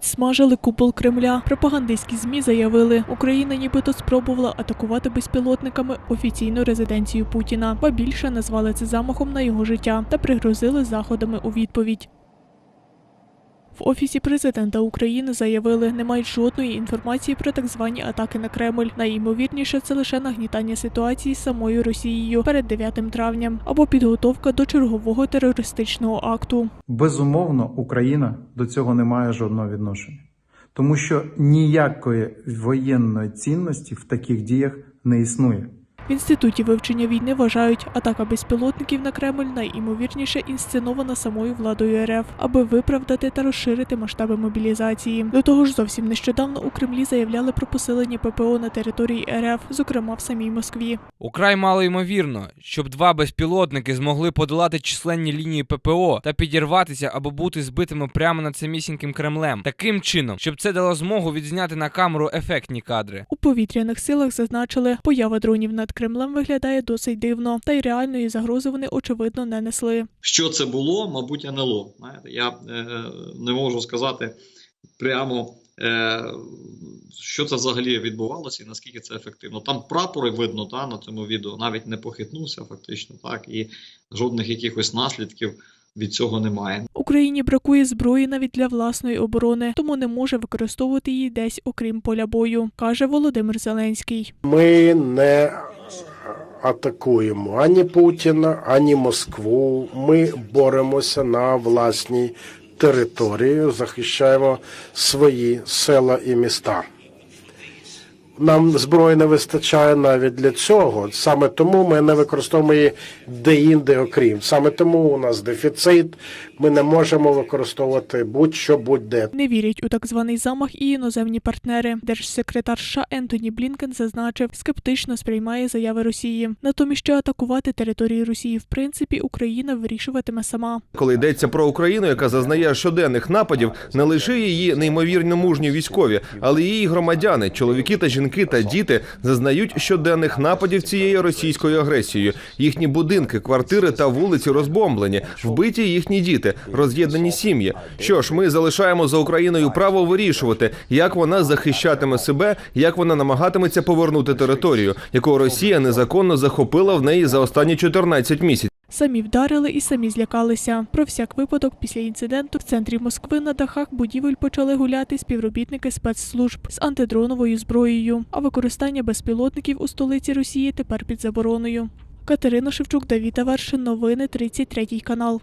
Підсмажили купол Кремля. Пропагандистські змі заявили, Україна нібито спробувала атакувати безпілотниками офіційну резиденцію Путіна, ба більше назвали це замахом на його життя та пригрозили заходами у відповідь. В офісі президента України заявили, не мають жодної інформації про так звані атаки на Кремль. Найімовірніше це лише нагнітання ситуації з самою Росією перед 9 травня або підготовка до чергового терористичного акту. Безумовно, Україна до цього не має жодного відношення, тому що ніякої воєнної цінності в таких діях не існує. В інституті вивчення війни вважають, атака безпілотників на Кремль найімовірніше інсценована самою владою РФ, аби виправдати та розширити масштаби мобілізації. До того ж, зовсім нещодавно у Кремлі заявляли про посилення ППО на території РФ, зокрема в самій Москві. Украй мало ймовірно, щоб два безпілотники змогли подолати численні лінії ППО та підірватися або бути збитими прямо над самісіньким Кремлем. Таким чином, щоб це дало змогу відзняти на камеру ефектні кадри. У повітряних силах зазначили, поява дронів над Кремлем виглядає досить дивно, та й реальної загрози вони очевидно не несли. Що це було, мабуть, НЛО. Знаєте, я е, не можу сказати прямо, е, що це взагалі відбувалося і наскільки це ефективно. Там прапори видно та, на цьому відео, навіть не похитнувся, фактично, так, і жодних якихось наслідків від цього немає. Україні бракує зброї навіть для власної оборони, тому не може використовувати її десь окрім поля бою, каже Володимир Зеленський. Ми не атакуємо ані Путіна, ані Москву. Ми боремося на власній території, захищаємо свої села і міста. Нам зброї не вистачає навіть для цього. Саме тому ми не використовуємо її де-інде, окрім. Саме тому у нас дефіцит. Ми не можемо використовувати будь-що будь-де. Не вірять у так званий замах і іноземні партнери. Держсекретар США Ентоні Блінкен зазначив, скептично сприймає заяви Росії. Натомість, що атакувати території Росії в принципі Україна вирішуватиме сама. Коли йдеться про Україну, яка зазнає щоденних нападів, не лише її неймовірно мужні військові, але й її громадяни, чоловіки та жінки та діти зазнають щоденних нападів цією російською агресією. Їхні будинки, квартири та вулиці розбомблені, вбиті їхні діти, роз'єднані сім'ї. Що ж, ми залишаємо за Україною право вирішувати, як вона захищатиме себе, як вона намагатиметься повернути територію, яку Росія незаконно захопила в неї за останні 14 місяців. Самі вдарили і самі злякалися. Про всяк випадок після інциденту в центрі Москви на дахах будівель почали гуляти співробітники спецслужб з антидроновою зброєю. А використання безпілотників у столиці Росії тепер під забороною. Катерина Шевчук, Давіта Вершин, новини 33 канал.